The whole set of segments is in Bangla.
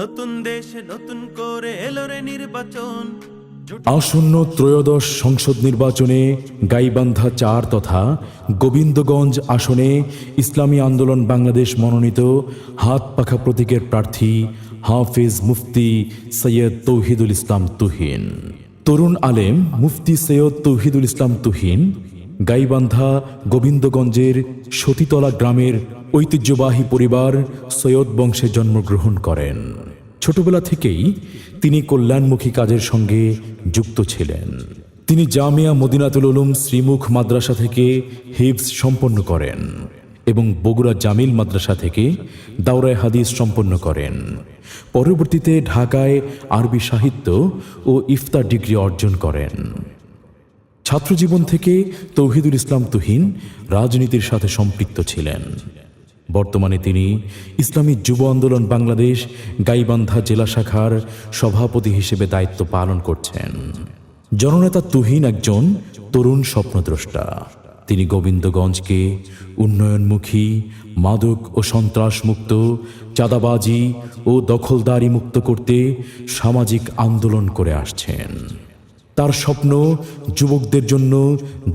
নতুন দেশে নতুন করে এলো রে নির্বাচন। আসন্ন ত্রয়োদশ সংসদ নির্বাচনে গাইবান্ধা চার তথা গোবিন্দগঞ্জ আসনে ইসলামী আন্দোলন বাংলাদেশ মনোনীত হাত পাখা প্রতীকের প্রার্থী হাফিজ মুফতি সৈয়দ তৌহিদুল ইসলাম তুহিন। তরুণ আলেম মুফতি সৈয়দ তৌহিদুল ইসলাম তুহিন গাইবান্ধা গোবিন্দগঞ্জের সতীতলা গ্রামের ঐতিহ্যবাহী পরিবার সৈয়দ বংশে জন্মগ্রহণ করেন। ছোটবেলা থেকেই তিনি কল্যাণমুখী কাজের সঙ্গে যুক্ত ছিলেন। তিনি জামিয়া মদিনাতুল উলুম শ্রীমুখ মাদ্রাসা থেকে হিফজ সম্পন্ন করেন এবং বগুড়া জামিল মাদ্রাসা থেকে দাওরায় হাদিস সম্পন্ন করেন। পরবর্তীতে ঢাকায় আরবি সাহিত্য ও ইফতার ডিগ্রি অর্জন করেন। ছাত্রজীবন থেকে তৌহিদুল ইসলাম তুহিন রাজনীতির সাথে সম্পৃক্ত ছিলেন। বর্তমানে তিনি ইসলামী যুব আন্দোলন বাংলাদেশ গাইবান্ধা জেলা শাখার সভাপতি হিসেবে দায়িত্ব পালন করছেন। জননেতা তুহিন একজন তরুণ স্বপ্নদ্রষ্টা। তিনি গোবিন্দগঞ্জকে উন্নয়নমুখী, মাদক ও সন্ত্রাসমুক্ত, চাঁদাবাজি ও দখলদারি মুক্ত করতে সামাজিক আন্দোলন করে আসছেন। তার স্বপ্ন যুবকদের জন্য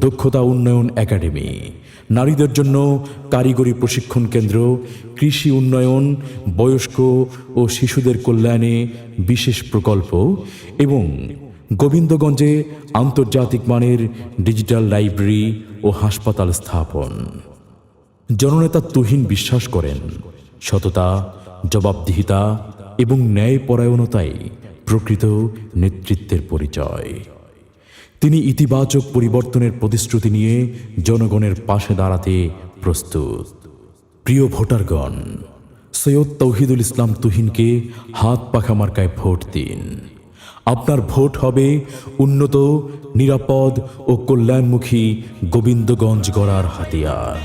দক্ষতা উন্নয়ন একাডেমি, নারীদের জন্য কারিগরি প্রশিক্ষণ কেন্দ্র, কৃষি উন্নয়ন, বয়স্ক ও শিশুদের কল্যাণে বিশেষ প্রকল্প এবং গোবিন্দগঞ্জে আন্তর্জাতিক মানের ডিজিটাল লাইব্রেরি ও হাসপাতাল স্থাপন। জননেতা তুহিন বিশ্বাস করেন, সততা, জবাবদিহিতা এবং ন্যায়পরায়ণতাই প্রকৃত নেতৃত্বের পরিচয়। তিনি ইতিবাচক পরিবর্তনের প্রতিশ্রুতি নিয়ে জনগণের পাশে দাঁড়াতে প্রস্তুত। প্রিয় ভোটারগণ, সৈয়দ তৌহিদুল ইসলাম তুহিনকে হাত পাখা মার্কায় ভোট দিন। আপনার ভোট হবে উন্নত, নিরাপদ ও কল্যাণমুখী গোবিন্দগঞ্জ গড়ার হাতিয়ার।